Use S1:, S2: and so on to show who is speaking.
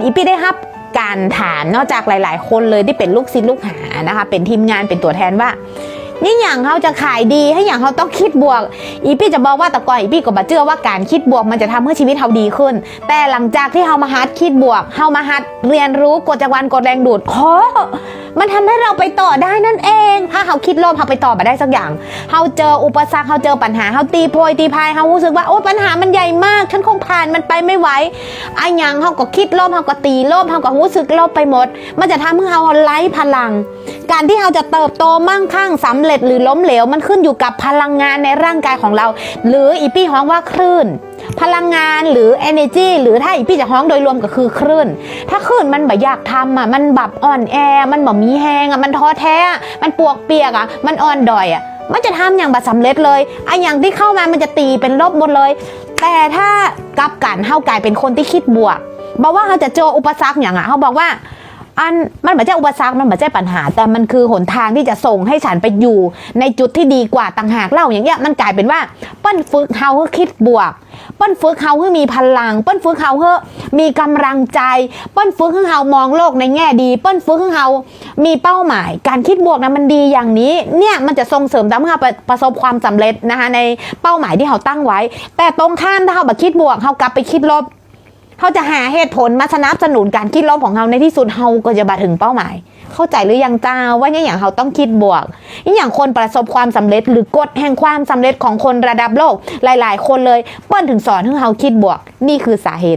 S1: อีพี่ได้รับการถามนอกจากหลาย ๆ คนเลยที่เป็นลูกศิษย์ลูกหานะคะ เป็นทีมงานเป็นตัวแทนว่า นี่อย่างเขาจะขายดีให้อย่างเขาต้องคิดบวก อีพี่จะบอกว่าแต่ก่อนอีพี่ก็บาเชื่อว่าการคิดบวกมันจะทำให้ชีวิตเขาดีขึ้น แต่หลังจากที่เขามาฮัดคิดบวกเขามาฮัดเรียนรู้กฎจักรวาลกฎแรงดูดโอมันทำให้เราไปต่อได้นั่นเอง ถ้าเขาคิดลบเขาไปต่อมาได้สักอย่างเขาเจออุปสรรคเขาเจอปัญหาเขาตีโพยตีพายเขารู้สึกว่าโอ้ปัญหามันใหญ่มากฉันคงผ่านมันไปไม่ไหวไอ้ยังเขาก็คิดลบเขาก็ตีลบเขาก็รู้สึกลบไปหมด มันจะทำให้เขาไร้พลัง การที่เราจะเติบโตมั่งคั่งสำเร็จหรือล้มเหลวมันขึ้นอยู่กับพลังงานในร่างกายของเรา หรืออีปี้ฮ้องว่าคลื่น พลังงานหรือ energy หรือถ้าอีพี่จะฮ้องโดยรวมก็คือคลื่น ถ้าคลื่นมันแบบอยากทำอะมันแบบอ่อนแอ มันแบบมีแหงอะมันท้อแท้ มันปวกเปียกอะมันอ่อนดอยอะมันจะทำอย่างแบบสำเร็จเลยไอ้อย่างที่เข้ามามันจะตีเป็นลบหมดเลย แต่ถ้ากลับกันเฮากลายเป็นคนที่คิดบวกบอกว่าเขาจะเจออุปสรรคอย่างอะเขาบอกว่า อันมันไม่ใช่อุปสรรคมันไม่ใช่ปัญหา แต่มันคือหนทางที่จะส่งให้ฉันไปอยู่ในจุดที่ดีกว่าต่างหากเล่าอย่างเงี้ยมันกลายเป็นว่าเปิ้นฝึกเฮาเพื่อคิดบวก เปิ้นฝึกเฮาเพื่อมีพลัง เปิ้นฝึกเฮาเพื่อมีกำลังใจ เปิ้นฝึกให้เฮามองโลกในแง่ดี เปิ้นฝึกให้เฮามีเป้าหมาย การคิดบวกนะมันดีอย่างนี้เนี่ยมันจะส่งเสริมทำให้เราประสบความสำเร็จนะคะในเป้าหมายที่เราตั้งไว้ แต่ตรงข้ามถ้าเราแบบคิดบวกเรากลับไปคิดลบ เขาจะหาเหตุผลมาสนับสนุนการคิดลบของเขาในที่สุดเขาก็จะบาถึงเป้าหมาย เข้าใจหรือยังจ้าว่าเนี่ยอย่างเขาต้องคิดบวกนี่อย่างคนประสบความสำเร็จหรือกฎแห่งความสำเร็จของคนระดับโลก หลาย ๆ คนเลยเปิ้ลถึงสอนให้เขาคิดบวก นี่คือสาเหตุ